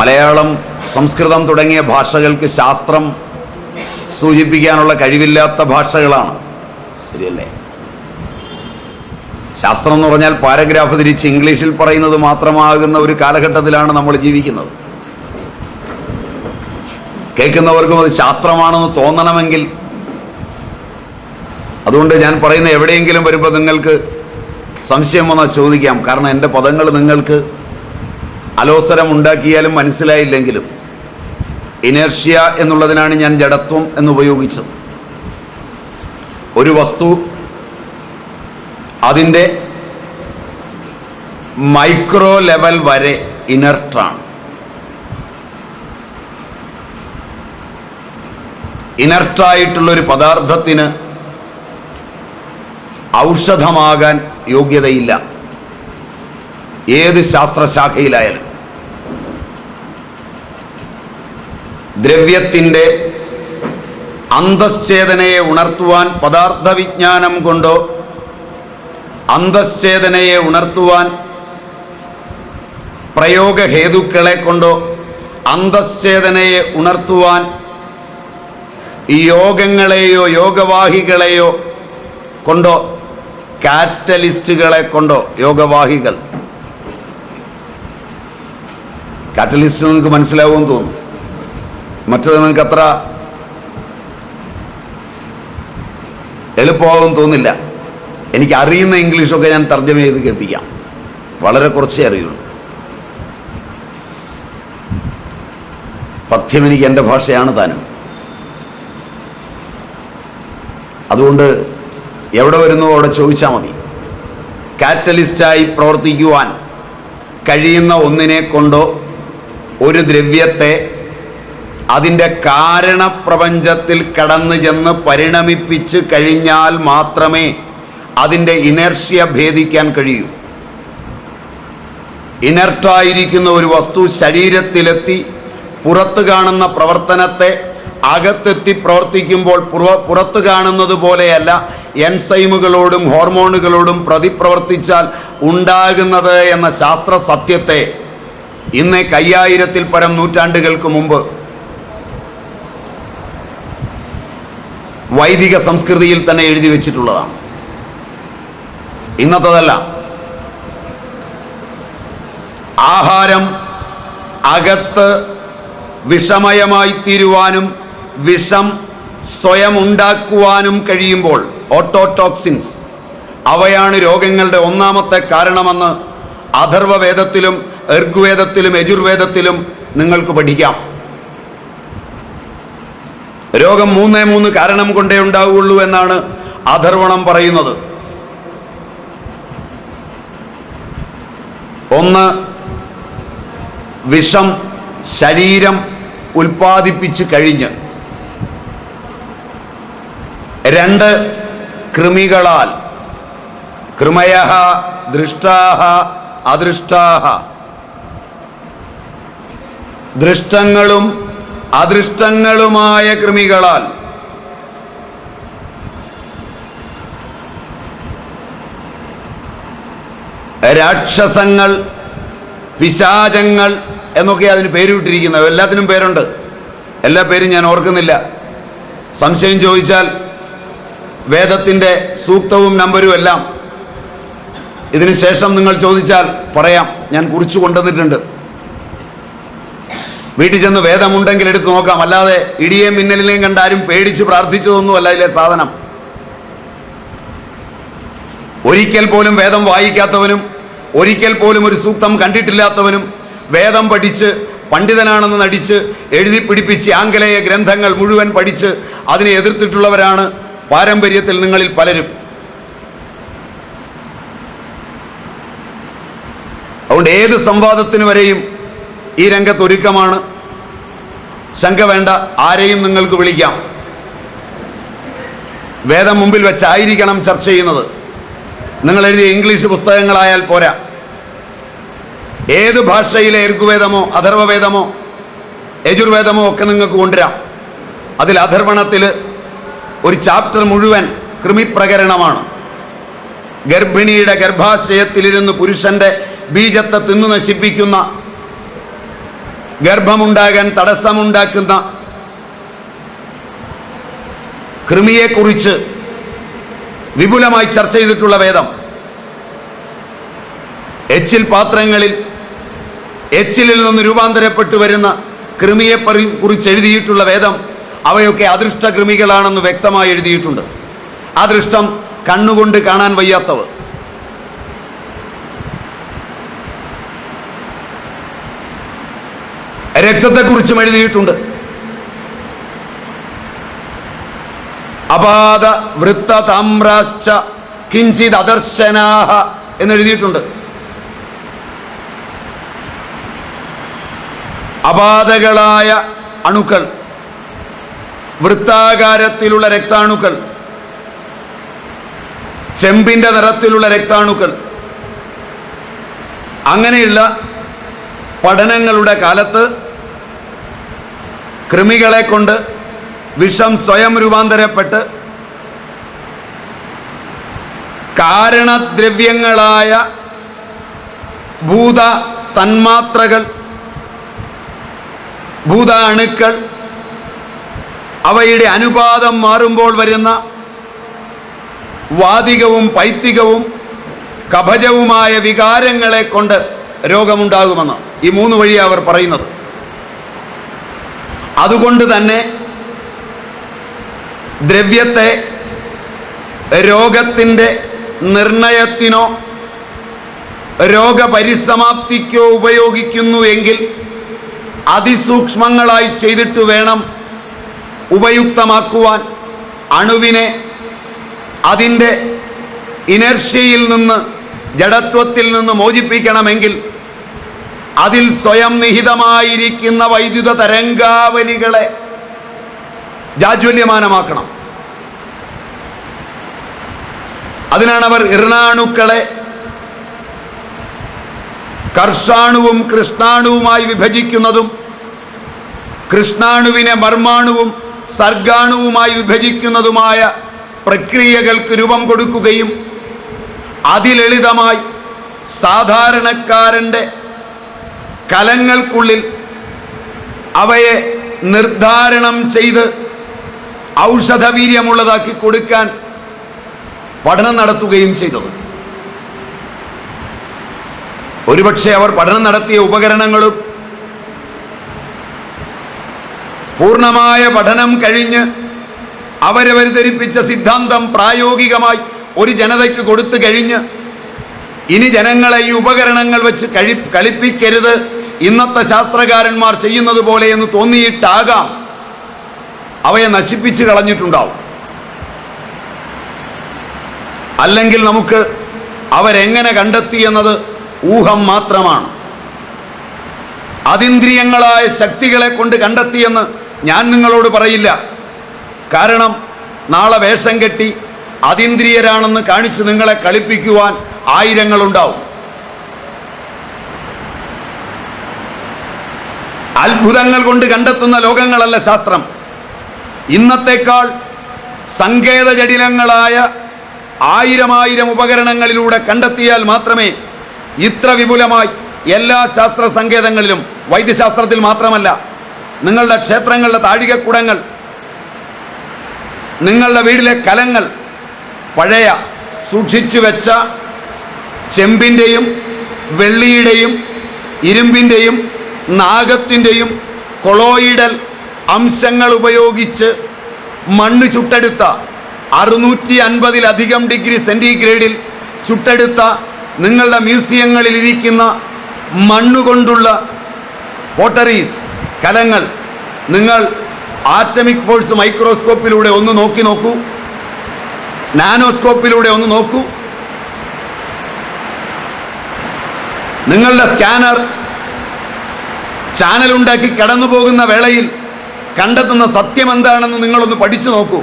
മലയാളം സംസ്കൃതം തുടങ്ങിയ ഭാഷകൾക്ക് ശാസ്ത്രം സൂചിപ്പിക്കാനുള്ള കഴിവില്ലാത്ത ഭാഷകളാണ്. ശരിയല്ലേ? ശാസ്ത്രം എന്ന് പറഞ്ഞാൽ പാരഗ്രാഫ് തിരിച്ച് ഇംഗ്ലീഷിൽ പറയുന്നത് മാത്രമാകുന്ന ഒരു കാലഘട്ടത്തിലാണ് നമ്മൾ ജീവിക്കുന്നത്. കേൾക്കുന്നവർക്കും അത് ശാസ്ത്രമാണെന്ന് തോന്നണമെങ്കിൽ അതുകൊണ്ട് ഞാൻ പറയുന്ന എവിടെയെങ്കിലും വരുമ്പോൾ നിങ്ങൾക്ക് സംശയം വന്നാൽ ചോദിക്കാം. കാരണം എന്റെ പദങ്ങൾ നിങ്ങൾക്ക് അലോസരം ഉണ്ടാക്കിയാലും മനസ്സിലായില്ലെങ്കിലും ഇനേർഷ്യ എന്നുള്ളതിനാണ് ഞാൻ ജഡത്വം എന്ന് ഉപയോഗിച്ചത്. ഒരു വസ്തു അതിന്റെ മൈക്രോ ലെവൽ വരെ ഇനർട്ടാണ്. ഇനർട്ടായിട്ടുള്ളൊരു പദാർത്ഥത്തിന് ഔഷധമാകാൻ യോഗ്യതയില്ല. ഏത് ശാസ്ത്രശാഖയിലായാലും. ദ്രവ്യത്തിന്റെ അന്തശ്ചേതനയെ ഉണർത്തുവാൻ പദാർത്ഥ വിജ്ഞാനം കൊണ്ടോ അന്തശ്ചേതനയെ ഉണർത്തുവാൻ പ്രയോഗഹേതുക്കളെ കൊണ്ടോ അന്തശ്ചേതനയെ ഉണർത്തുവാൻ ഈ യോഗങ്ങളെയോ യോഗവാഹികളെയോ കൊണ്ടോ കാറ്റലിസ്റ്റുകളെ കൊണ്ടോ യോഗവാഹികൾ. കാറ്റലിസ്റ്റ് നിങ്ങൾക്ക് മനസ്സിലാവുമെന്ന് തോന്നുന്നു. മറ്റത് നിങ്ങൾക്ക് അത്ര എളുപ്പമാകും തോന്നില്ല. എനിക്ക് അറിയുന്ന ഇംഗ്ലീഷൊക്കെ ഞാൻ തർജമ ചെയ്ത് കേൾപ്പിക്കാം. വളരെ കുറച്ചേ അറിയുള്ളൂ. പഥ്യം എനിക്ക് എന്റെ ഭാഷയാണ് താനും. അതുകൊണ്ട് എവിടെ വരുന്നു അവിടെ ചോദിച്ചാൽ മതി. കാറ്റലിസ്റ്റായി പ്രവർത്തിക്കുവാൻ കഴിയുന്ന ഒന്നിനെ കൊണ്ടോ ഒരു ദ്രവ്യത്തെ അതിന്റെ കാരണപ്രപഞ്ചത്തിൽ കടന്നു ചെന്ന് പരിണമിപ്പിച്ച് കഴിഞ്ഞാൽ മാത്രമേ അതിന്റെ ഇനർഷ്യ ഭേദിക്കാൻ കഴിയൂ. ഇനർട്ടായിരിക്കുന്ന ഒരു വസ്തു ശരീരത്തിലെത്തി പുറത്ത് കാണുന്ന പ്രവർത്തനത്തെ അകത്തെത്തി പ്രവർത്തിക്കുമ്പോൾ പുറ- പുറത്ത് കാണുന്നത് പോലെയല്ല എൻസൈമുകളോടും ഹോർമോണുകളോടും പ്രതിപ്രവർത്തിച്ചാൽ ഉണ്ടാകുന്നത് എന്ന ശാസ്ത്ര സത്യത്തെ ഇന്ന് കയ്യായിരത്തിൽ പരം നൂറ്റാണ്ടുകൾക്ക് മുമ്പ് വൈദിക സംസ്കൃതിയിൽ തന്നെ എഴുതി വെച്ചിട്ടുള്ളതാണ്. ഇന്നത്തതല്ല. ആഹാരം അകത്ത് വിഷമയമായി തീരുവാനും വിഷം സ്വയം ഉണ്ടാക്കുവാനും കഴിയുമ്പോൾ ഓട്ടോടോക്സിൻസ്. അവയാണ് രോഗങ്ങളുടെ ഒന്നാമത്തെ കാരണമെന്ന് അഥർവവേദത്തിലും എർഗ്വേദത്തിലും യജുർവേദത്തിലും നിങ്ങൾക്ക് പഠിക്കാം. രോഗം മൂന്നേ മൂന്ന് കാരണം കൊണ്ടേ ഉണ്ടാവുകയുള്ളൂ എന്നാണ് അഥർവണം പറയുന്നത്. ഒന്ന് വിഷം ശരീരം ഉൽപ്പാദിപ്പിച്ച് കഴിഞ്ഞ്. രണ്ട് കൃമികളാൽ. കൃമയ ദൃഷ്ടാഹ അദൃഷ്ടാഹ. ദൃഷ്ടങ്ങളും അദൃഷ്ടങ്ങളുമായ കൃമികളാൽ. രാക്ഷസങ്ങൾ പിശാചങ്ങൾ എന്നൊക്കെ അതിന് പേരിട്ടിരിക്കുന്നത്. എല്ലാത്തിനും പേരുണ്ട്. എല്ലാ പേരും ഞാൻ ഓർക്കുന്നില്ല. സംശയം ചോദിച്ചാൽ വേദത്തിന്റെ സൂക്തവും നമ്പരും എല്ലാം. ഇതിനുശേഷം നിങ്ങൾ ചോദിച്ചാൽ പറയാം. ഞാൻ കുറിച്ചു കൊണ്ടുവന്നിട്ടുണ്ട്. വീട്ടിൽ ചെന്ന് വേദമുണ്ടെങ്കിൽ എടുത്ത് നോക്കാം. അല്ലാതെ ഇടിയേയും മിന്നലിനെയും കണ്ടാരും പേടിച്ച് പ്രാർത്ഥിച്ചതൊന്നുമല്ല ഇതിലെ സാധനം. ഒരിക്കൽ പോലും വേദം വായിക്കാത്തവനും ഒരിക്കൽ പോലും ഒരു സൂക്തം കണ്ടിട്ടില്ലാത്തവനും വേദം പഠിച്ച് പണ്ഡിതനാണെന്ന് നടിച്ച് എഴുതി പിടിപ്പിച്ച് ആംഗലേയ ഗ്രന്ഥങ്ങൾ മുഴുവൻ പഠിച്ച് അതിനെ എതിർത്തിട്ടുള്ളവരാണ് പാരമ്പര്യത്തിൽ നിങ്ങളിൽ പലരും. അതുകൊണ്ട് ഏത് സംവാദത്തിന് വരെയും ഈ രംഗത്ത് ഒരുക്കമാണ്. ശങ്ക വേണ്ട ആരെയും നിങ്ങൾക്ക് വിളിക്കാം. വേദം മുമ്പിൽ വെച്ചായിരിക്കണം ചർച്ച ചെയ്യുന്നത്. നിങ്ങൾ എഴുതിയ ഇംഗ്ലീഷ് പുസ്തകങ്ങളായാൽ പോരാ. ഏത് ഭാഷയിലെ ഋഗ്വേദമോ അഥർവവേദമോ യജുർവേദമോ ഒക്കെ നിങ്ങൾക്ക് കൊണ്ടുവരാം. അതിൽ അഥർവണത്തിൽ ഒരു ചാപ്റ്റർ മുഴുവൻ കൃമിപ്രകരണമാണ്. ഗർഭിണിയുടെ ഗർഭാശയത്തിലിരുന്ന് പുരുഷന്റെ ബീജത്തെ തിന്നു നശിപ്പിക്കുന്ന ഗർഭമുണ്ടാകാൻ തടസ്സമുണ്ടാക്കുന്ന കൃമിയെക്കുറിച്ച് വിപുലമായി ചർച്ച ചെയ്തിട്ടുള്ള വേദം. എച്ചിൽ പാത്രങ്ങളിൽ എച്ചിലിൽ നിന്ന് രൂപാന്തരപ്പെട്ടു വരുന്ന കൃമിയെ കുറിച്ച് എഴുതിയിട്ടുള്ള വേദം അവയൊക്കെ അദൃഷ്ട കൃമികളാണെന്ന് വ്യക്തമായി എഴുതിയിട്ടുണ്ട്. അദൃഷ്ടം കണ്ണുകൊണ്ട് കാണാൻ വയ്യാത്തവ രക്തത്തെക്കുറിച്ചും എഴുതിയിട്ടുണ്ട്. അപാദ വൃത്ത താമ്രാശ്ച കിഞ്ചിത് അദർശനാഹ എന്നെഴുതിയിട്ടുണ്ട്. അപാതകളായ അണുക്കൾ വൃത്താകാരത്തിലുള്ള രക്താണുക്കൾ ചെമ്പിന്റെ നിറത്തിലുള്ള രക്താണുക്കൾ. അങ്ങനെയുള്ള പഠനങ്ങളുടെ കാലത്ത് കൃമികളെ കൊണ്ട് വിഷം സ്വയം രൂപാന്തരപ്പെട്ട് കാരണദ്രവ്യങ്ങളായ ഭൂത തന്മാത്രകൾ ഭൂത അണുക്കൾ അവയുടെ അനുപാതം മാറുമ്പോൾ വരുന്ന വാതികവും പൈത്തികവും കഭജവുമായ വികാരങ്ങളെ കൊണ്ട് രോഗമുണ്ടാകുമെന്ന് ഈ മൂന്ന് വഴിയാണ് അവർ പറയുന്നത്. അതുകൊണ്ട് തന്നെ ദ്രവ്യത്തെ രോഗത്തിന്റെ നിർണയത്തിനോ രോഗപരിസമാപ്തിക്കോ ഉപയോഗിക്കുന്നു എങ്കിൽ അതിസൂക്ഷ്മങ്ങളായി ചെയ്തിട്ട് വേണം ഉപയുക്തമാക്കുവാൻ. അണുവിനെ അതിന്റെ ഇനർഷ്യയിൽ നിന്ന് ജഡത്വത്തിൽ നിന്ന് മോചിപ്പിക്കണമെങ്കിൽ അതിൽ സ്വയം നിഹിതമായിരിക്കുന്ന വൈദ്യുത തരംഗാവലികളെ ജാജ്വല്യമാനമാക്കണം. അതിനാണ് അവർ ഇർണാണുക്കളെ കർഷാണുവും കൃഷ്ണാണുവുമായി വിഭജിക്കുന്നതും കൃഷ്ണാണുവിനെ മർമാണുവും സർഗാണുവുമായി വിഭജിക്കുന്നതുമായ പ്രക്രിയകൾക്ക് രൂപം കൊടുക്കുകയും അതിലളിതമായി സാധാരണക്കാരന്റെ കലങ്ങൾക്കുള്ളിൽ അവയെ നിർദ്ധാരണം ചെയ്ത് ഔഷധവീര്യമുള്ളതാക്കി കൊടുക്കാൻ പഠനം നടത്തുകയും ചെയ്തത്. ഒരുപക്ഷെ അവർ പഠനം നടത്തിയ ഉപകരണങ്ങളും പൂർണമായ പഠനം കഴിഞ്ഞ് അവരവരുദ്ധരിപ്പിച്ച സിദ്ധാന്തം പ്രായോഗികമായി ഒരു ജനതയ്ക്ക് കൊടുത്തു കഴിഞ്ഞ് ഇനി ജനങ്ങളെ ഈ ഉപകരണങ്ങൾ വെച്ച് കഴി കളിപ്പിക്കരുത് ഇന്നത്തെ ശാസ്ത്രകാരന്മാർ ചെയ്യുന്നത് പോലെ എന്ന് തോന്നിയിട്ടാകാം അവയെ നശിപ്പിച്ച് കളഞ്ഞിട്ടുണ്ടാവും. അല്ലെങ്കിൽ നമുക്ക് അവരെങ്ങനെ കണ്ടെത്തി എന്നത് ഊഹം മാത്രമാണ്. അതിന്ദ്രിയങ്ങളായ ശക്തികളെ കൊണ്ട് കണ്ടെത്തിയെന്ന് ഞാൻ നിങ്ങളോട് പറയില്ല. കാരണം നാളെ വേഷം കെട്ടി അതിന്ദ്രിയരാണെന്ന് കാണിച്ച് നിങ്ങളെ കളിപ്പിക്കുവാൻ ആയിരങ്ങളുണ്ടാവും. അത്ഭുതങ്ങൾ കൊണ്ട് കണ്ടെത്തുന്ന ലോകങ്ങളല്ല ശാസ്ത്രം. ഇന്നത്തേക്കാൾ സങ്കേത ജടിലങ്ങളായ ആയിരമായിരം ഉപകരണങ്ങളിലൂടെ കണ്ടെത്തിയാൽ മാത്രമേ ഇത്ര വിപുലമായി എല്ലാ ശാസ്ത്ര സങ്കേതങ്ങളിലും വൈദ്യശാസ്ത്രത്തിൽ മാത്രമല്ല നിങ്ങളുടെ ക്ഷേത്രങ്ങളുടെ താഴികക്കുടങ്ങൾ നിങ്ങളുടെ വീട്ടിലെ കലങ്ങൾ പഴയ സൂക്ഷിച്ചു വെച്ച ചെമ്പിന്റെയും വെള്ളിയുടെയും ഇരുമ്പിന്റെയും നാഗത്തിന്റെയും കൊളോയിഡൽ അംശങ്ങൾ ഉപയോഗിച്ച് മണ്ണ് ചുട്ടെടുത്ത അറുന്നൂറ്റി അൻപതിലധികം ഡിഗ്രി സെന്റിഗ്രേഡിൽ ചുട്ടെടുത്ത നിങ്ങളുടെ മ്യൂസിയങ്ങളിൽ ഇരിക്കുന്ന മണ്ണുകൊണ്ടുള്ള പോട്ടറീസ് കലങ്ങൾ നിങ്ങൾ ആറ്റമിക് ഫോഴ്സ് മൈക്രോസ്കോപ്പിലൂടെ ഒന്ന് നോക്കി നോക്കൂ. നാനോസ്കോപ്പിലൂടെ ഒന്ന് നോക്കൂ. നിങ്ങളുടെ സ്കാനർ ചാനൽ ഉണ്ടാക്കി കടന്നു പോകുന്ന വേളയിൽ കണ്ടെത്തുന്ന സത്യം എന്താണെന്ന് നിങ്ങളൊന്ന് പഠിച്ചു നോക്കൂ.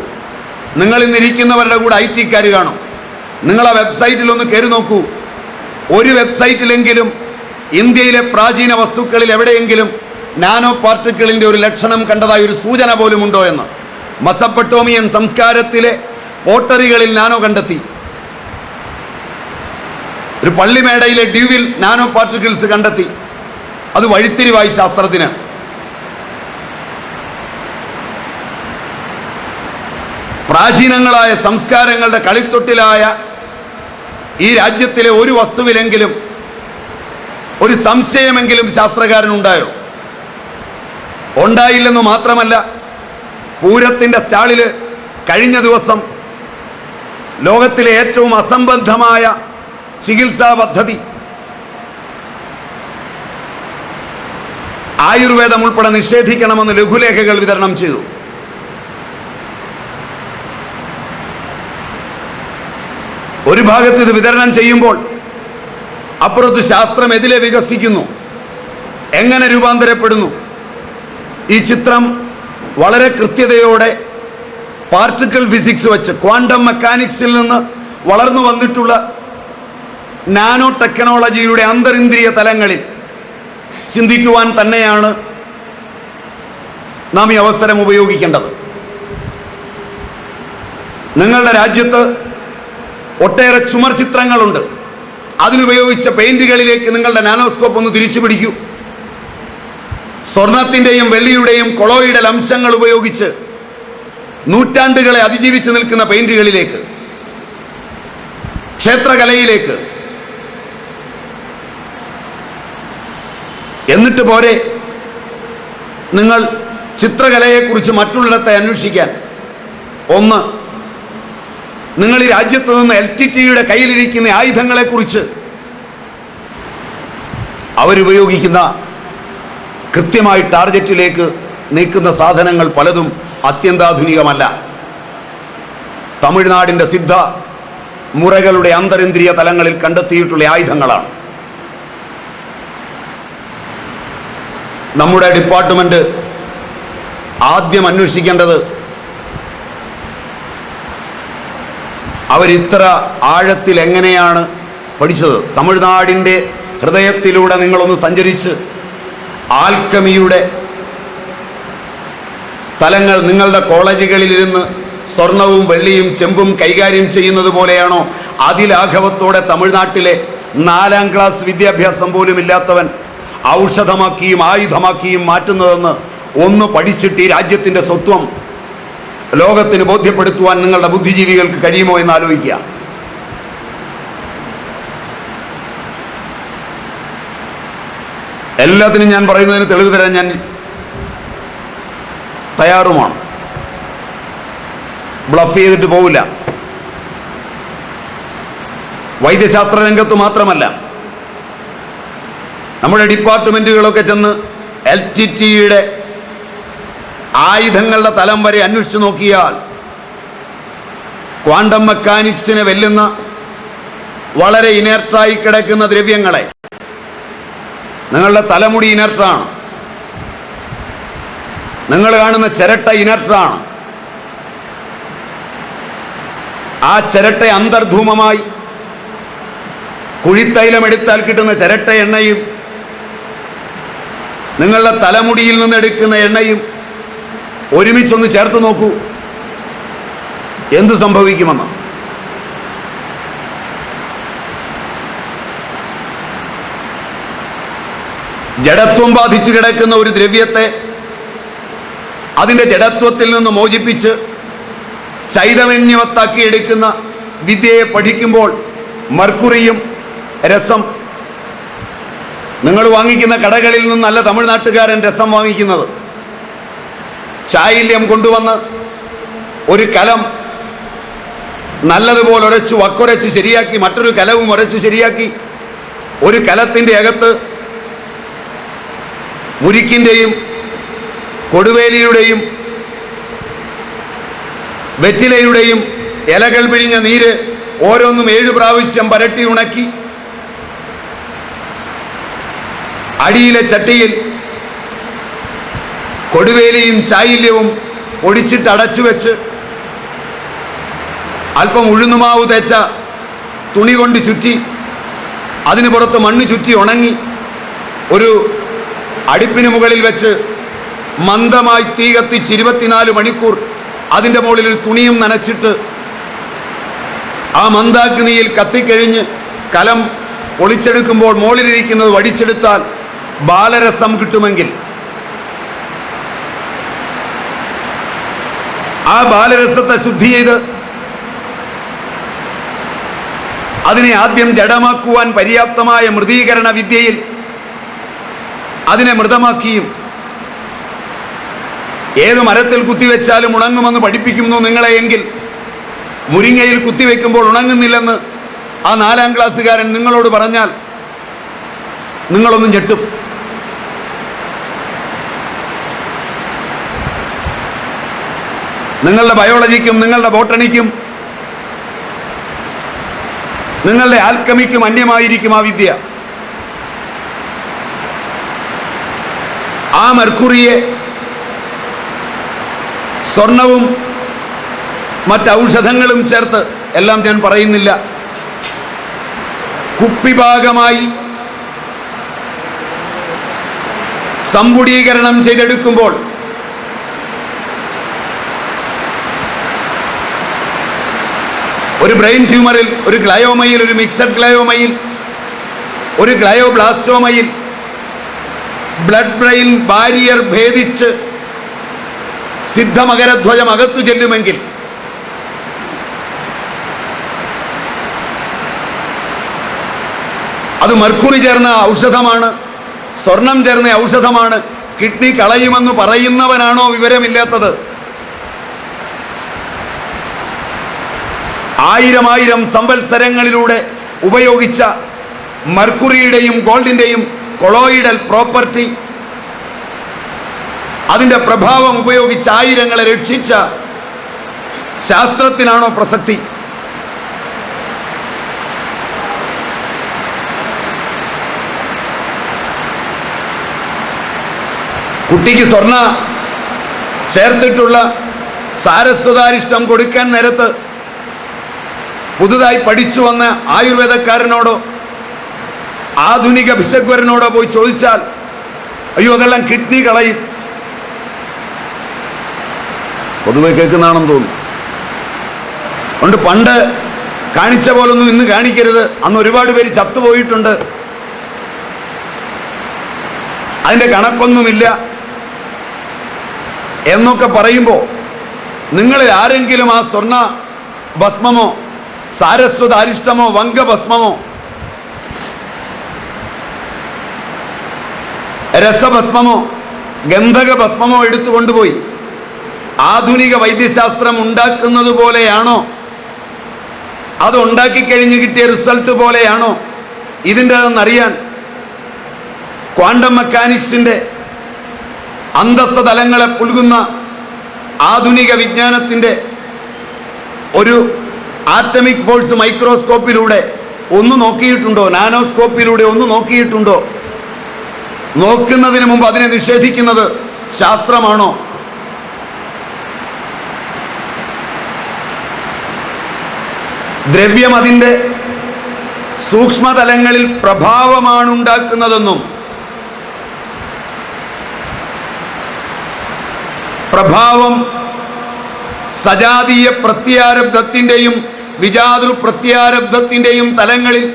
നിങ്ങൾ ഇന്നിരിക്കുന്നവരുടെ കൂടെ ഐ ടിക്കാർ കാണും. നിങ്ങൾ ആ വെബ്സൈറ്റിൽ ഒന്ന് കയറി നോക്കൂ. ഒരു വെബ്സൈറ്റിലെങ്കിലും ഇന്ത്യയിലെ പ്രാചീന വസ്തുക്കളിൽ എവിടെയെങ്കിലും നാനോ പാർട്ടിക്കിളിന്റെ ഒരു ലക്ഷണം കണ്ടതായ ഒരു സൂചന പോലും ഉണ്ടോ എന്ന്. മസപ്പട്ടോമിയൻ സംസ്കാരത്തിലെ പോട്ടറികളിൽ നാനോ കണ്ടെത്തി. ഒരു പള്ളിമേടയിലെ ഡ്യൂവിൽ നാനോ പാർട്ടിക്കിൾസ് കണ്ടെത്തി. അത് വഴിത്തിരിവായി ശാസ്ത്രത്തിന്. പ്രാചീനങ്ങളായ സംസ്കാരങ്ങളുടെ കളിത്തൊട്ടിലായ ഈ രാജ്യത്തിലെ ഒരു വസ്തുവിലെങ്കിലും ഒരു സംശയമെങ്കിലും ശാസ്ത്രകാരനുണ്ടായോ? ഉണ്ടായില്ലെന്ന് മാത്രമല്ല പൂരത്തിന്റെ സ്റ്റാളിൽ കഴിഞ്ഞ ദിവസം ലോകത്തിലെ ഏറ്റവും അസംബന്ധമായ ചികിത്സാ പദ്ധതി ആയുർവേദം ഉൾപ്പെടെ നിഷേധിക്കണമെന്ന് ലഘുലേഖകൾ വിതരണം ചെയ്തു. ഒരു ഭാഗത്ത് ഇത് വിതരണം ചെയ്യുമ്പോൾ അപ്പുറത്ത് ശാസ്ത്രം എതിലെ വികസിക്കുന്നു. എങ്ങനെ രൂപാന്തരപ്പെടുന്നു? ഈ ചിത്രം വളരെ കൃത്യതയോടെ പാർട്ടിക്കിൾ ഫിസിക്സ് വെച്ച് ക്വാണ്ടം മെക്കാനിക്സിൽ നിന്ന് വളർന്നു വന്നിട്ടുള്ള നാനോ ടെക്നോളജിയുടെ അന്തരിന്ദ്രിയ തലങ്ങളിൽ ചിന്തിക്കുവാൻ തന്നെയാണ് നാം ഈ അവസരം ഉപയോഗിക്കേണ്ടത്. നിങ്ങളുടെ രാജ്യത്ത് ഒട്ടേറെ ചുമർ ചിത്രങ്ങളുണ്ട്. അതിനുപയോഗിച്ച പെയിന്റുകളിലേക്ക് നിങ്ങളുടെ നാനോസ്കോപ്പ് ഒന്ന് തിരിച്ചു പിടിക്കൂ. സ്വർണത്തിന്റെയും വെള്ളിയുടെയും കൊളോയിഡൽ അംശങ്ങൾ ഉപയോഗിച്ച് നൂറ്റാണ്ടുകളെ അതിജീവിച്ച് നിൽക്കുന്ന പെയിന്റുകളിലേക്ക് ക്ഷേത്രകലയിലേക്ക് എന്നിട്ട് പോരെ. നിങ്ങൾ ചിത്രകലയെക്കുറിച്ച് മറ്റുള്ളിടത്തെ അന്വേഷിക്കാൻ. ഒന്ന് നിങ്ങൾ ഈ രാജ്യത്ത് നിന്ന് എൽ ടി ടിയുടെ കയ്യിലിരിക്കുന്ന ആയുധങ്ങളെക്കുറിച്ച് അവരുപയോഗിക്കുന്ന കൃത്യമായി ടാർഗറ്റിലേക്ക് നീക്കുന്ന സാധനങ്ങൾ പലതും അത്യന്താധുനികമല്ല. തമിഴ്നാടിന്റെ സിദ്ധ മുറകളുടെ അന്തരിന്ദ്രിയ തലങ്ങളിൽ കണ്ടെത്തിയിട്ടുള്ള ആയുധങ്ങളാണ്. നമ്മുടെ ഡിപ്പാർട്ട്മെന്റ് ആദ്യം അന്വേഷിക്കേണ്ടത് അവരിത്ര ആഴത്തിൽ എങ്ങനെയാണ് പഠിച്ചത്? തമിഴ്നാടിന്റെ ഹൃദയത്തിലൂടെ നിങ്ങളൊന്ന് സഞ്ചരിച്ച് ആൽക്കമിയുടെ തലങ്ങൾ നിങ്ങളുടെ കോളേജുകളിലിരുന്ന് സ്വർണവും വെള്ളിയും ചെമ്പും കൈകാര്യം ചെയ്യുന്നത് പോലെയാണോ? അതിലാഘവത്തോടെ തമിഴ്നാട്ടിലെ നാലാം ക്ലാസ് വിദ്യാഭ്യാസം പോലും ഇല്ലാത്തവൻ ഔഷധമാക്കിയും ആയുധമാക്കിയും മാറ്റുന്നതെന്ന് ഒന്ന് പഠിച്ചിട്ട് ഈ രാജ്യത്തിന്റെ സ്വത്വം ലോകത്തിന് ബോധ്യപ്പെടുത്തുവാൻ നിങ്ങളുടെ ബുദ്ധിജീവികൾക്ക് കഴിയുമോ എന്ന് ആലോചിക്കുക. എല്ലാത്തിനും ഞാൻ പറയുന്നതിന് തെളിവ് തരാൻ ഞാൻ തയ്യാറുമാണ്. ബ്ലഫ് ചെയ്തിട്ട് പോവില്ല. വൈദ്യശാസ്ത്ര രംഗത്ത് മാത്രമല്ല. നമ്മുടെ ഡിപ്പാർട്ട്മെന്റുകളൊക്കെ ചെന്ന് എൽ ടി ടിയുടെ ആയുധങ്ങളുടെ തലം വരെ അന്വേഷിച്ചു നോക്കിയാൽ ക്വാണ്ടം മെക്കാനിക്സിനെ വെല്ലുന്ന വളരെ ഇനർട്ടായി കിടക്കുന്ന ദ്രവ്യങ്ങളെ നിങ്ങളുടെ തലമുടി ഇനർട്ടാണ്. നിങ്ങൾ കാണുന്ന ചിരട്ട ഇനർട്ടാണ്. ആ ചിരട്ട അന്തർധൂമമായി കുഴിത്തൈലം എടുത്താൽ കിട്ടുന്ന ചിരട്ട എണ്ണയും നിങ്ങളുടെ തലമുടിയിൽ നിന്ന് എടുക്കുന്ന എണ്ണയും ഒരുമിച്ചൊന്ന് ചേർത്ത് നോക്കൂ. എന്തു സംഭവിക്കുമെന്ന്. ജഡത്വം ബാധിച്ചു കിടക്കുന്ന ഒരു ദ്രവ്യത്തെ അതിന്റെ ജഡത്വത്തിൽ നിന്ന് മോചിപ്പിച്ച് ചൈതന്യവത്താക്കി എടുക്കുന്ന വിദ്യയെ പഠിക്കുമ്പോൾ മർക്കുറിയും രസം നിങ്ങൾ വാങ്ങിക്കുന്ന കടകളിൽ നിന്നല്ല തമിഴ്നാട്ടുകാരൻ രസം വാങ്ങിക്കുന്നത്. ചായില്യം കൊണ്ടുവന്ന് ഒരു കലം നല്ലതുപോലെ ഉരച്ചു വക്കുരച്ച് ശരിയാക്കി മറ്റൊരു കലവും ഉരച്ച് ശരിയാക്കി ഒരു കലത്തിന്റെ അകത്ത് മുരിക്കിന്റെയും കൊടുവേലിയുടെയും വെറ്റിലയുടെയും ഇലകൾ പിഴിഞ്ഞ നീര് ഓരോന്നും ഏഴു പ്രാവശ്യം പരട്ടി ഉണക്കി. അടിയിലെ ചട്ടിയിൽ കൊടുവേലിയും ചായില്യവും ഒടിച്ചിട്ട് അടച്ചു വെച്ച് അല്പം ഉഴുന്നുമാവ് തേച്ച തുണി കൊണ്ട് ചുറ്റി അതിന് പുറത്ത് മണ്ണ് ചുറ്റി ഉണങ്ങി ഒരു അടുപ്പിന് മുകളിൽ വെച്ച് മന്ദമായി തീ കത്തിച്ച് ഇരുപത്തിനാല് മണിക്കൂർ അതിന്റെ മുകളിൽ ഒരു തുണിയും നനച്ചിട്ട് ആ മന്ദാഗ്നിയിൽ കത്തിക്കഴിഞ്ഞ് കലം ഒളിച്ചെടുക്കുമ്പോൾ മുകളിലിരിക്കുന്നത് വടിച്ചെടുത്താൽ ബാലരസം കിട്ടുമെങ്കിൽ. ആ ബാലരസത്തെ ശുദ്ധി ചെയ്ത് അതിനെ ആദ്യം ജഡമാക്കുവാൻ പര്യാപ്തമായ മൃതീകരണ വിദ്യയിൽ അതിനെ മൃതമാക്കിയും ഏത് മരത്തിൽ കുത്തിവെച്ചാലും ഉണങ്ങുമെന്ന് പഠിപ്പിക്കുന്നു നിങ്ങളെ എങ്കിൽ. മുരിങ്ങയിൽ കുത്തിവെക്കുമ്പോൾ ഉണങ്ങുന്നില്ലെന്ന് ആ നാലാം ക്ലാസ്സുകാരൻ നിങ്ങളോട് പറഞ്ഞാൽ നിങ്ങളൊന്നും ഞെട്ടും. നിങ്ങളുടെ ബയോളജിക്കും നിങ്ങളുടെ ബോട്ടണിക്കും നിങ്ങളുടെ ആൽക്കമിക്കും അന്യമായിരിക്കും ആ വിദ്യ. ആ മെർക്കുറിയെ സ്വർണവും മറ്റൗഷധങ്ങളും ചേർത്ത് എല്ലാം ഞാൻ പറയുന്നില്ല. കുപ്പിഭാഗമായി സമ്പുടീകരണം ചെയ്തെടുക്കുമ്പോൾ ഒരു ബ്രെയിൻ ട്യൂമറിൽ ഒരു ഗ്ലയോമയിൽ ഒരു മിക്സഡ് ഗ്ലയോമയിൽ ഒരു ഗ്ലയോബ്ലാസ്റ്റോമയിൽ ബ്ലഡ് ബ്രെയിൻ ബാരിയർ ഭേദിച്ച് സിദ്ധമകരധ്വജം അകത്തു ചെല്ലുമെങ്കിൽ അത് മർക്കുറി ചേർന്ന ഔഷധമാണ് സ്വർണം ചേർന്ന ഔഷധമാണ് കിഡ്നി കളയുമെന്ന് പറയുന്നവനാണോ വിവരമില്ലാത്തത്? ആയിരം ആയിരം സംവത്സരങ്ങളിലൂടെ ഉപയോഗിച്ച മർക്കുറിയുടെയും ഗോൾഡിന്റെയും കൊളോയിഡൽ പ്രോപ്പർട്ടി അതിന്റെ പ്രഭാവം ഉപയോഗിച്ച് ആയിരങ്ങളെ രക്ഷിച്ച ശാസ്ത്രത്തിനാണോ പ്രസക്തി? കുട്ടിക്ക് സ്വർണ ചേർത്തിട്ടുള്ള സാരസ്വതാരിഷ്ടം കൊടുക്കാൻ നേരത്ത് പുതുതായി പഠിച്ചു വന്ന ആയുർവേദക്കാരനോടോ ആധുനിക ഭിഷഗ്വരനോടോ പോയി ചോദിച്ചാൽ അയ്യോ അതെല്ലാം കിഡ്നി കളയും. പൊതുവെ കേൾക്കുന്നതാണെന്ന് തോന്നുന്നു. അതുകൊണ്ട് പണ്ട് കാണിച്ച പോലൊന്നും ഇന്ന് കാണിക്കരുത്. അന്ന് ഒരുപാട് പേര് ചത്തുപോയിട്ടുണ്ട്. അതിന്റെ കണക്കൊന്നുമില്ല. എന്നൊക്കെ പറയുമ്പോൾ നിങ്ങളിൽ ആരെങ്കിലും ആ സ്വർണ ഭസ്മമോ സാരസ്വത അരിഷ്ടമോ വംഗഭസ്മമോ? രസഭസ്മമോ ഗന്ധക ഭസ്മമോ എടുത്തു കൊണ്ടുപോയി ആധുനിക വൈദ്യശാസ്ത്രം ഉണ്ടാക്കുന്നത് പോലെയാണോ? അത് ഉണ്ടാക്കി കഴിഞ്ഞ് കിട്ടിയ റിസൾട്ട് പോലെയാണോ? ഇതിന്റെ അതെന്നറിയാൻ ക്വാണ്ടം മെക്കാനിക്സിന്റെ അന്തസ്ഥ തലങ്ങളെ പുൽകുന്ന ആധുനിക വിജ്ഞാനത്തിന്റെ ഒരു ആറ്റമിക് ഫോഴ്സ് മൈക്രോസ്കോപ്പിലൂടെ ഒന്ന് നോക്കിയിട്ടുണ്ടോ? നാനോസ്കോപ്പിലൂടെ ഒന്ന് നോക്കിയിട്ടുണ്ടോ? നോക്കുന്നതിന് മുമ്പ് അതിനെ നിഷേധിക്കുന്നത് ശാസ്ത്രമാണോ? ദ്രവ്യം അതിന്റെ സൂക്ഷ്മതലങ്ങളിൽ പ്രഭാവമാണ് ഉണ്ടാക്കുന്നതെന്നും പ്രഭാവം സജാതീയ പ്രത്യാരബ്ധത്തിന്റെയും വിജാതൃ പ്രത്യാരബ്ധത്തിന്റെയും തലങ്ങളിൽ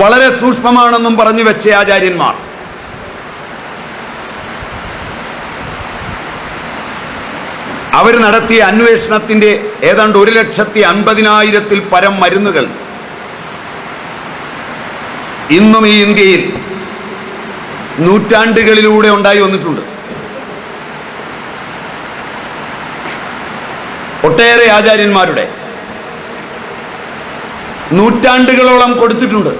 വളരെ സൂക്ഷ്മമാണെന്നും പറഞ്ഞു വെച്ച ആചാര്യന്മാർ. അവർ നടത്തിയ അന്വേഷണത്തിന്റെ ഏതാണ്ട് ഒരു ലക്ഷത്തി അൻപതിനായിരത്തിൽ പരം മരുന്നുകൾ ഇന്നും ഈ ഇന്ത്യയിൽ നൂറ്റാണ്ടുകളിലൂടെ ഉണ്ടായി വന്നിട്ടുണ്ട്. ഒട്ടേറെ ആചാര്യന്മാരുടെ നൂറ്റാണ്ടുകളോളം കൊടുത്തിട്ടുണ്ട്.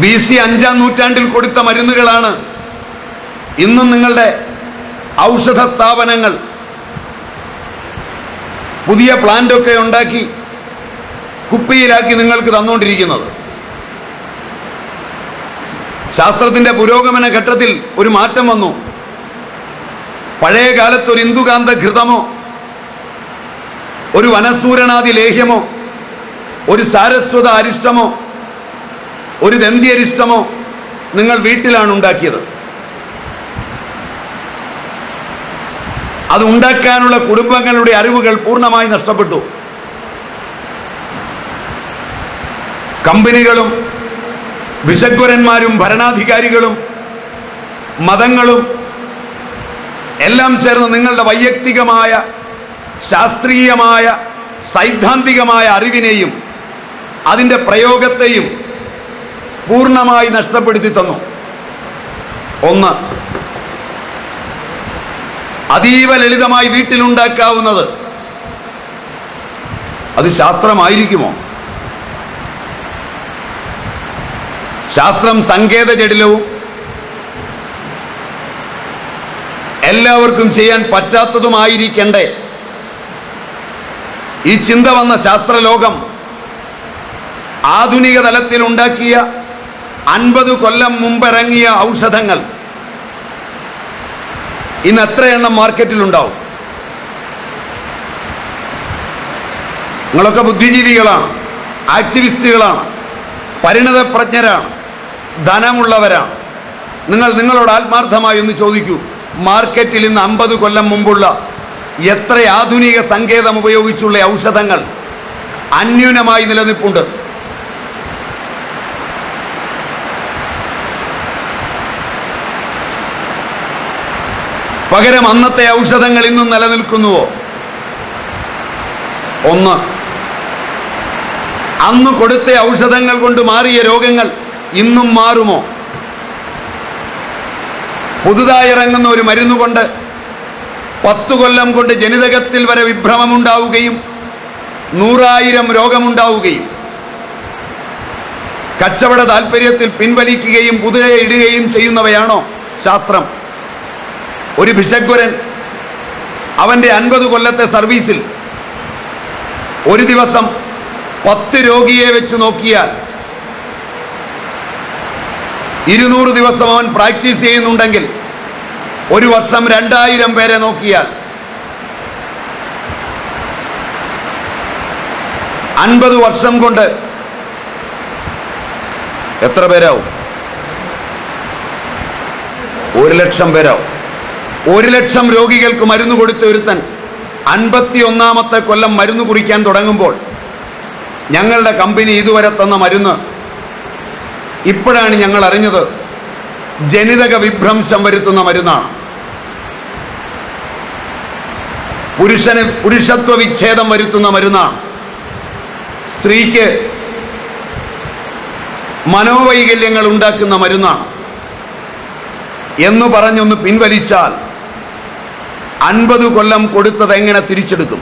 ബി സി അഞ്ചാം നൂറ്റാണ്ടിൽ കൊടുത്ത മരുന്നുകളാണ് ഇന്നും നിങ്ങളുടെ ഔഷധ സ്ഥാപനങ്ങൾ. പുതിയ പ്ലാന്റൊക്കെ ഉണ്ടാക്കി കുപ്പിയിലാക്കി നിങ്ങൾക്ക് തന്നുകൊണ്ടിരിക്കുന്നത്. ശാസ്ത്രത്തിന്റെ പുരോഗമന ഘട്ടത്തിൽ ഒരു മാറ്റം വന്നു. പഴയ കാലത്ത് ഒരു ഇന്ദുകാന്ത ഘൃതമോ ഒരു വനസൂരണാദി ലേഹ്യമോ ഒരു സാരസ്വത അരിഷ്ടമോ ഒരു ദന്തിയരിഷ്ടമോ നിങ്ങൾ വീട്ടിലാണ് ഉണ്ടാക്കിയത്. അത് ഉണ്ടാക്കാനുള്ള കുടുംബങ്ങളുടെ അറിവുകൾ പൂർണമായി നഷ്ടപ്പെട്ടു. കമ്പനികളും വിശഗ്വരന്മാരും ഭരണാധികാരികളും മതങ്ങളും എല്ലാം ചേർന്ന് നിങ്ങളുടെ വൈയക്തികമായ ശാസ്ത്രീയമായ സൈദ്ധാന്തികമായ അറിവിനെയും അതിന്റെ പ്രയോഗത്തെയും പൂർണമായി നഷ്ടപ്പെടുത്തി തന്നു. ഒന്ന് അതീവ ലളിതമായി വീട്ടിലുണ്ടാക്കാവുന്നത് അത് ശാസ്ത്രമായിരിക്കുമോ? ശാസ്ത്രം സങ്കേത ജടിലവും എല്ലാവർക്കും ചെയ്യാൻ പറ്റാത്തതുമായിരിക്കണ്ടേ? ഈ ചിന്ത വന്ന ശാസ്ത്രലോകം ആധുനിക തലത്തിൽ ഉണ്ടാക്കിയ അൻപത് കൊല്ലം മുമ്പിറങ്ങിയ ഔഷധങ്ങൾ ഇന്ന് എത്ര എണ്ണം മാർക്കറ്റിലുണ്ടാവും? നിങ്ങളൊക്കെ ബുദ്ധിജീവികളാണ് ആക്ടിവിസ്റ്റുകളാണ് പരിണതപ്രജ്ഞരാണ് ധനമുള്ളവരാണ്. നിങ്ങൾ നിങ്ങളോട് ആത്മാർത്ഥമായി ഒന്ന് ചോദിക്കൂ മാർക്കറ്റിൽ ഇന്ന് അമ്പത് കൊല്ലം മുമ്പുള്ള എത്ര ആധുനിക സങ്കേതം ഉപയോഗിച്ചുള്ള ഔഷധങ്ങൾ അന്യൂനമായി നിലനിൽപ്പുണ്ട്. പകരം അന്നത്തെ ഔഷധങ്ങൾ ഇന്നും നിലനിൽക്കുന്നുവോ? ഒന്ന് അന്ന് കൊടുത്ത ഔഷധങ്ങൾ കൊണ്ട് മാറിയ രോഗങ്ങൾ ഇന്നും മാറുമോ? പുതുതായി ഇറങ്ങുന്ന ഒരു മരുന്ന് കൊണ്ട് പത്തു കൊല്ലം കൊണ്ട് ജനിതകത്തിൽ വരെ വിഭ്രമമുണ്ടാവുകയും നൂറായിരം രോഗമുണ്ടാവുകയും കച്ചവട താല്പര്യത്തിൽ പിൻവലിക്കുകയും പുതിയ ഇടുകയും ചെയ്യുന്നവയാണോ ശാസ്ത്രം? ഒരു ഭിഷഗ്വരൻ അവന്റെ അൻപത് കൊല്ലത്തെ സർവീസിൽ ഒരു ദിവസം പത്ത് രോഗിയെ വെച്ച് നോക്കിയാൽ ഇരുന്നൂറ് ദിവസം അവൻ പ്രാക്ടീസ് ചെയ്യുന്നുണ്ടെങ്കിൽ ഒരു വർഷം രണ്ടായിരം പേരെ നോക്കിയാൽ അൻപത് വർഷം കൊണ്ട് എത്ര പേരാവും? ഒരു ലക്ഷം പേരാവും. ഒരു ലക്ഷം രോഗികൾക്ക് മരുന്ന് കൊടുത്ത ഒരുത്തൻ അൻപത്തി ഒന്നാമത്തെ കൊല്ലം മരുന്ന് കുറിക്കാൻ തുടങ്ങുമ്പോൾ ഞങ്ങളുടെ കമ്പനി ഇതുവരെ തന്ന മരുന്ന് ഇപ്പോഴാണ് ഞങ്ങൾ അറിഞ്ഞത് ജനിതക വിഭ്രംശം വരുത്തുന്ന മരുന്നാണ്. പുരുഷന് പുരുഷത്വ വിച്ഛേദം വരുത്തുന്ന മരുന്നാണ്. സ്ത്രീക്ക് മനോവൈകല്യങ്ങൾ ഉണ്ടാക്കുന്ന മരുന്നാണ്. എന്ന് പറഞ്ഞൊന്ന് പിൻവലിച്ചാൽ അൻപത് കൊല്ലം കൊടുത്തത് എങ്ങനെ തിരിച്ചെടുക്കും?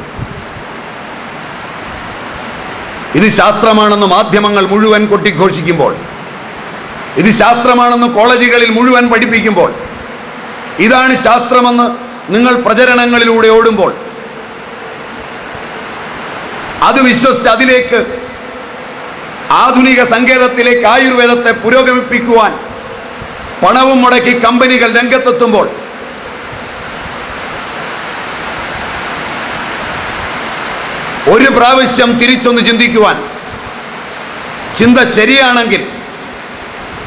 ഇത് ശാസ്ത്രമാണെന്ന് മാധ്യമങ്ങൾ മുഴുവൻ കൊട്ടിഘോഷിക്കുമ്പോൾ ഇത് ശാസ്ത്രമാണെന്ന് കോളേജുകളിൽ മുഴുവൻ പഠിപ്പിക്കുമ്പോൾ ഇതാണ് ശാസ്ത്രമെന്ന് നിങ്ങൾ പ്രചരണങ്ങളിലൂടെ ഓടുമ്പോൾ അത് വിശ്വസിച്ച് അതിലേക്ക് ആധുനിക സങ്കേതത്തിലേക്ക് ആയുർവേദത്തെ പുരോഗമിപ്പിക്കുവാൻ പണവും മുടക്കി കമ്പനികൾ രംഗത്തെത്തുമ്പോൾ ഒരു പ്രാവശ്യം തിരിച്ചൊന്ന് ചിന്തിക്കുവാൻ ചിന്ത ശരിയാണെങ്കിൽ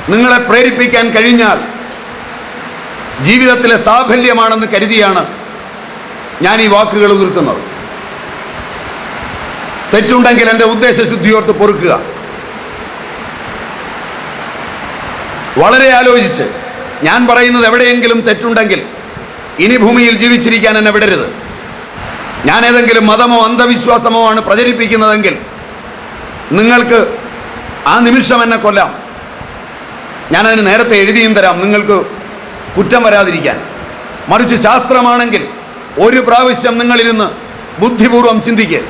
നിങ്ങളെ പ്രേരിപ്പിക്കാൻ കഴിഞ്ഞാൽ ജീവിതത്തിലെ സാഫല്യമാണെന്ന് കരുതിയാണ് ഞാൻ ഈ വാക്കുകൾ നിൽക്കുന്നത് തെറ്റുണ്ടെങ്കിൽ എന്റെ ഉദ്ദേശശുദ്ധിയോർത്ത് പൊറുക്കുക. വളരെ ആലോചിച്ച് ഞാൻ പറയുന്നത് എവിടെയെങ്കിലും തെറ്റുണ്ടെങ്കിൽ ഇനി ഭൂമിയിൽ ജീവിച്ചിരിക്കാൻ എന്നെ വിടരുത്. ഞാൻ ഏതെങ്കിലും മതമോ അന്ധവിശ്വാസമോ ആണ് പ്രചരിപ്പിക്കുന്നതെങ്കിൽ നിങ്ങൾക്ക് ആ നിമിഷം എന്നെ കൊല്ലാം. ഞാനതിന് നേരത്തെ എഴുതിയും തരാം. നിങ്ങൾക്ക് കുറ്റം വരാതിരിക്കാൻ. മറിച്ച് ശാസ്ത്രമാണെങ്കിൽ ഒരു പ്രാവശ്യം നിങ്ങളിരുന്ന് ബുദ്ധിപൂർവം ചിന്തിക്കുക